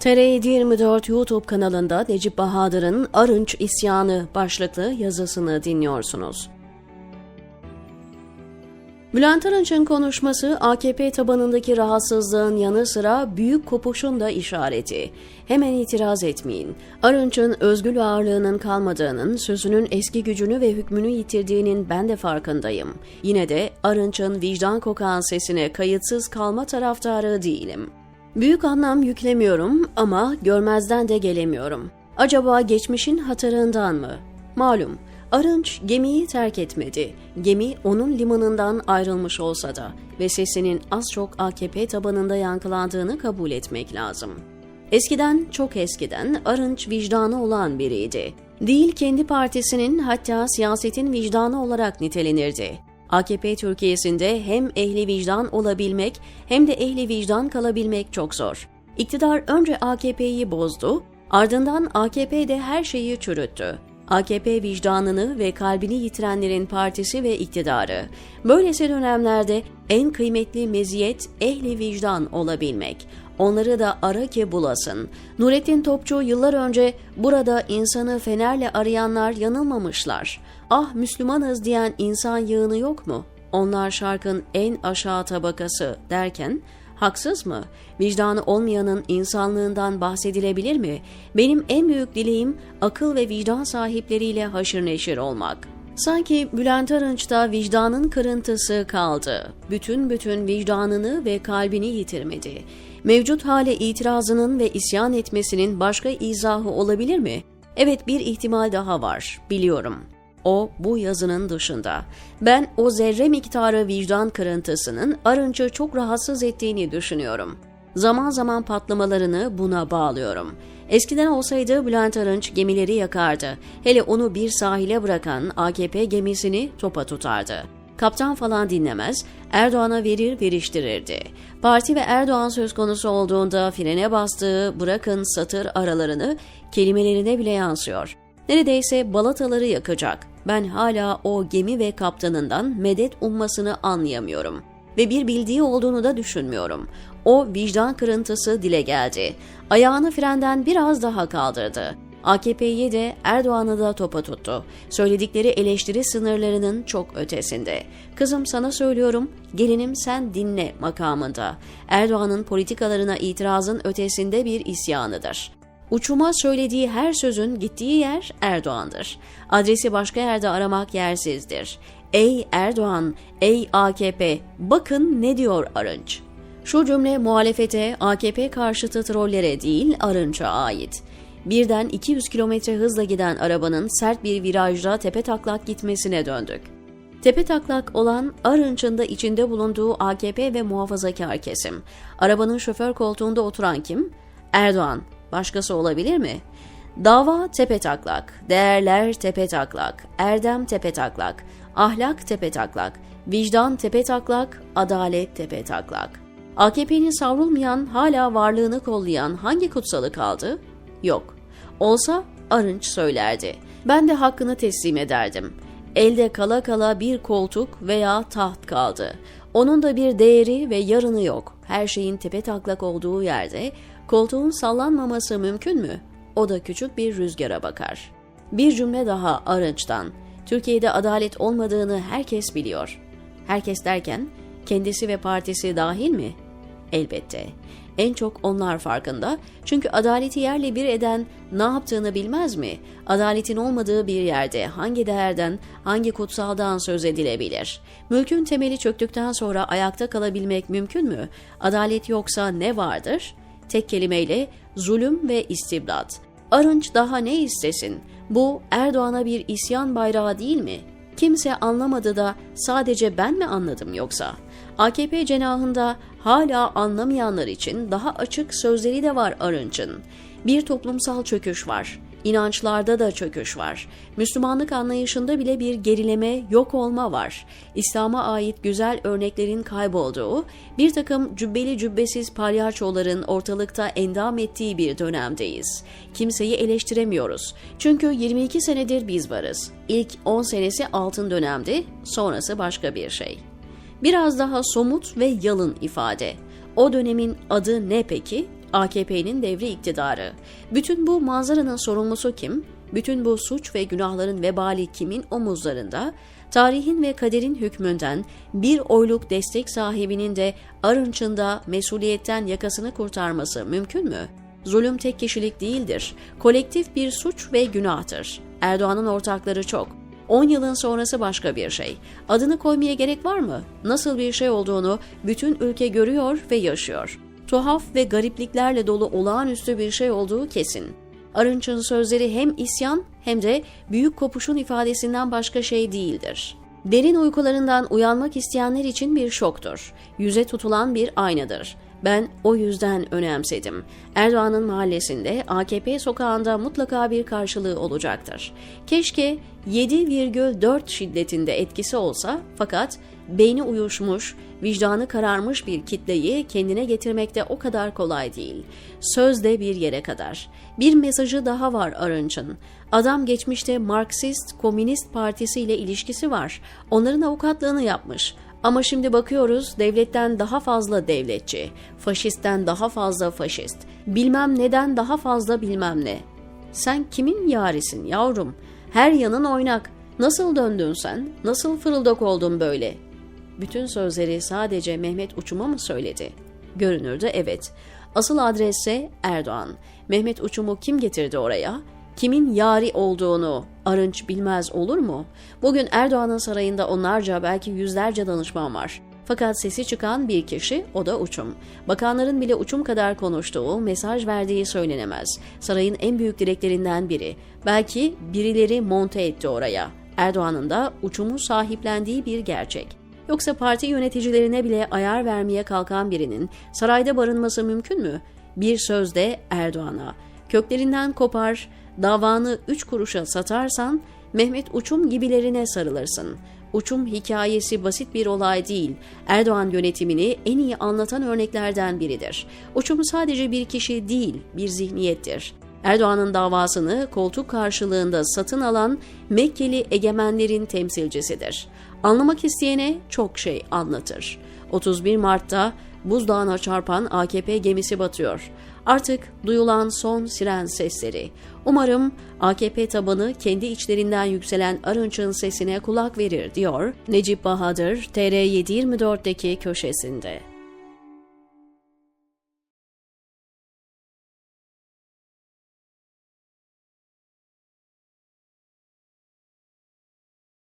TR 24 YouTube kanalında Necip Bahadır'ın Arınç İsyanı başlıklı yazısını dinliyorsunuz. Bülent Arınç'ın konuşması AKP tabanındaki rahatsızlığın yanı sıra büyük kopuşun da işareti. Hemen itiraz etmeyin. Arınç'ın özgül ağırlığının kalmadığının, sözünün eski gücünü ve hükmünü yitirdiğinin ben de farkındayım. Yine de Arınç'ın vicdan kokan sesine kayıtsız kalma taraftarı değilim. Büyük anlam yüklemiyorum ama görmezden de gelemiyorum. Acaba geçmişin hatırından mı? Malum, Arınç gemiyi terk etmedi. Gemi onun limanından ayrılmış olsa da ve sesinin az çok AKP tabanında yankılandığını kabul etmek lazım. Eskiden, çok eskiden Arınç vicdanı olan biriydi. Değil kendi partisinin hatta siyasetin vicdanı olarak nitelenirdi. AKP Türkiye'sinde hem ehli vicdan olabilmek hem de ehli vicdan kalabilmek çok zor. İktidar önce AKP'yi bozdu, ardından AKP de her şeyi çürüttü. AKP vicdanını ve kalbini yitirenlerin partisi ve iktidarı. Böylesi dönemlerde en kıymetli meziyet ehli vicdan olabilmek. Onları da ara ki bulasın. Nurettin Topçu yıllar önce burada insanı fenerle arayanlar yanılmamışlar. Ah Müslümanız diyen insan yığını yok mu? Onlar şarkın en aşağı tabakası derken Haksız mı? Vicdanı olmayanın insanlığından bahsedilebilir mi? Benim en büyük dileğim akıl ve vicdan sahipleriyle haşır neşir olmak. Sanki Bülent Arınç'ta vicdanın kırıntısı kaldı. Bütün bütün vicdanını ve kalbini yitirmedi. Mevcut hale itirazının ve isyan etmesinin başka izahı olabilir mi? Evet bir ihtimal daha var, biliyorum. O bu yazının dışında. Ben o zerre miktarı vicdan kırıntısının Arınç'ı çok rahatsız ettiğini düşünüyorum. Zaman zaman patlamalarını buna bağlıyorum. Eskiden olsaydı Bülent Arınç gemileri yakardı. Hele onu bir sahile bırakan AKP gemisini topa tutardı. Kaptan falan dinlemez, Erdoğan'a verir veriştirirdi. Parti ve Erdoğan söz konusu olduğunda frene bastığı bırakın satır aralarını kelimelerine bile yansıyor. Neredeyse balataları yakacak. Ben hala o gemi ve kaptanından medet ummasını anlayamıyorum. Ve bir bildiği olduğunu da düşünmüyorum. O vicdan kırıntısı dile geldi. Ayağını frenden biraz daha kaldırdı. AKP'yi de Erdoğan'ı da topa tuttu. Söyledikleri eleştiri sınırlarının çok ötesinde. Kızım sana söylüyorum, gelinim sen dinle makamında. Erdoğan'ın politikalarına itirazın ötesinde bir isyanıdır. Uçuma söylediği her sözün gittiği yer Erdoğan'dır. Adresi başka yerde aramak yersizdir. Ey Erdoğan, ey AKP, bakın ne diyor Arınç. Şu cümle muhalefete, AKP karşıtı trollere değil Arınç'a ait. Birden 200 kilometre hızla giden arabanın sert bir virajda tepe taklak gitmesine döndük. Tepe taklak olan Arınç'ın da içinde bulunduğu AKP ve muhafazakar kesim. Arabanın şoför koltuğunda oturan kim? Erdoğan. Başkası olabilir mi? Dava tepe taklak, değerler tepe taklak, erdem tepe taklak, ahlak tepe taklak, vicdan tepe taklak, adalet tepe taklak. AKP'nin savrulmayan, hala varlığını kollayan hangi kutsalı kaldı? Yok. Olsa Arınç söylerdi. Ben de hakkını teslim ederdim. Elde kala kala bir koltuk veya taht kaldı. Onun da bir değeri ve yarını yok. Her şeyin tepe taklak olduğu yerde koltuğun sallanmaması mümkün mü? O da küçük bir rüzgara bakar. Bir cümle daha Arınç'tan. Türkiye'de adalet olmadığını herkes biliyor. Herkes derken kendisi ve partisi dahil mi? Elbette. En çok onlar farkında. Çünkü adaleti yerle bir eden ne yaptığını bilmez mi? Adaletin olmadığı bir yerde hangi değerden, hangi kutsaldan söz edilebilir? Mülkün temeli çöktükten sonra ayakta kalabilmek mümkün mü? Adalet yoksa ne vardır? Tek kelimeyle zulüm ve istibdat. Arınç daha ne istesin? Bu Erdoğan'a bir isyan bayrağı değil mi? Kimse anlamadı da sadece ben mi anladım yoksa? AKP cenahında hala anlamayanlar için daha açık sözleri de var Arınç'ın. Bir toplumsal çöküş var. İnançlarda da çöküş var. Müslümanlık anlayışında bile bir gerileme, yok olma var. İslam'a ait güzel örneklerin kaybolduğu, bir takım cübbeli cübbesiz palyaçoların ortalıkta endam ettiği bir dönemdeyiz. Kimseyi eleştiremiyoruz. Çünkü 22 senedir biz varız. İlk 10 senesi altın dönemdi, sonrası başka bir şey. Biraz daha somut ve yalın ifade. O dönemin adı ne peki? AKP'nin devri iktidarı. Bütün bu manzaranın sorumlusu kim? Bütün bu suç ve günahların vebali kimin omuzlarında? Tarihin ve kaderin hükmünden bir oyluk destek sahibinin de Arınç'ın da mesuliyetten yakasını kurtarması mümkün mü? Zulüm tek kişilik değildir. Kolektif bir suç ve günahtır. Erdoğan'ın ortakları çok. 10 yılın sonrası başka bir şey. Adını koymaya gerek var mı? Nasıl bir şey olduğunu bütün ülke görüyor ve yaşıyor. Tuhaf ve garipliklerle dolu olağanüstü bir şey olduğu kesin. Arınç'ın sözleri hem isyan hem de büyük kopuşun ifadesinden başka şey değildir. Derin uykularından uyanmak isteyenler için bir şoktur. Yüze tutulan bir aynadır. Ben o yüzden önemsedim. Erdoğan'ın mahallesinde AKP sokağında mutlaka bir karşılığı olacaktır. Keşke 7,4 şiddetinde etkisi olsa fakat beyni uyuşmuş, vicdanı kararmış bir kitleyi kendine getirmekte o kadar kolay değil. Sözde bir yere kadar. Bir mesajı daha var Arınç'ın. Adam geçmişte Marksist Komünist Partisi ile ilişkisi var. Onların avukatlığını yapmış. Ama şimdi bakıyoruz devletten daha fazla devletçi, faşistten daha fazla faşist, bilmem neden daha fazla bilmem ne. Sen kimin yarisin yavrum? Her yanın oynak. Nasıl döndün sen? Nasıl fırıldak oldun böyle? Bütün sözleri sadece Mehmet Uçum'a mı söyledi? Görünürde evet. Asıl adresse Erdoğan. Mehmet Uçum'u kim getirdi oraya? Kimin yari olduğunu Arınç bilmez olur mu? Bugün Erdoğan'ın sarayında onlarca belki yüzlerce danışman var. Fakat sesi çıkan bir kişi o da Uçum. Bakanların bile Uçum kadar konuştuğu, mesaj verdiği söylenemez. Sarayın en büyük direklerinden biri. Belki birileri monte etti oraya. Erdoğan'ın da Uçum'u sahiplendiği bir gerçek. Yoksa parti yöneticilerine bile ayar vermeye kalkan birinin sarayda barınması mümkün mü? Bir sözde Erdoğan'a. Köklerinden kopar, davanı üç kuruşa satarsan Mehmet Uçum gibilerine sarılırsın. Uçum hikayesi basit bir olay değil. Erdoğan yönetimini en iyi anlatan örneklerden biridir. Uçum sadece bir kişi değil, bir zihniyettir. Erdoğan'ın davasını koltuk karşılığında satın alan Mekkeli egemenlerin temsilcisidir. Anlamak isteyene çok şey anlatır. 31 Mart'ta buzdağına çarpan AKP gemisi batıyor. Artık duyulan son siren sesleri. Umarım AKP tabanı kendi içlerinden yükselen Arınç'ın sesine kulak verir diyor Necip Bahadır TR724'deki köşesinde.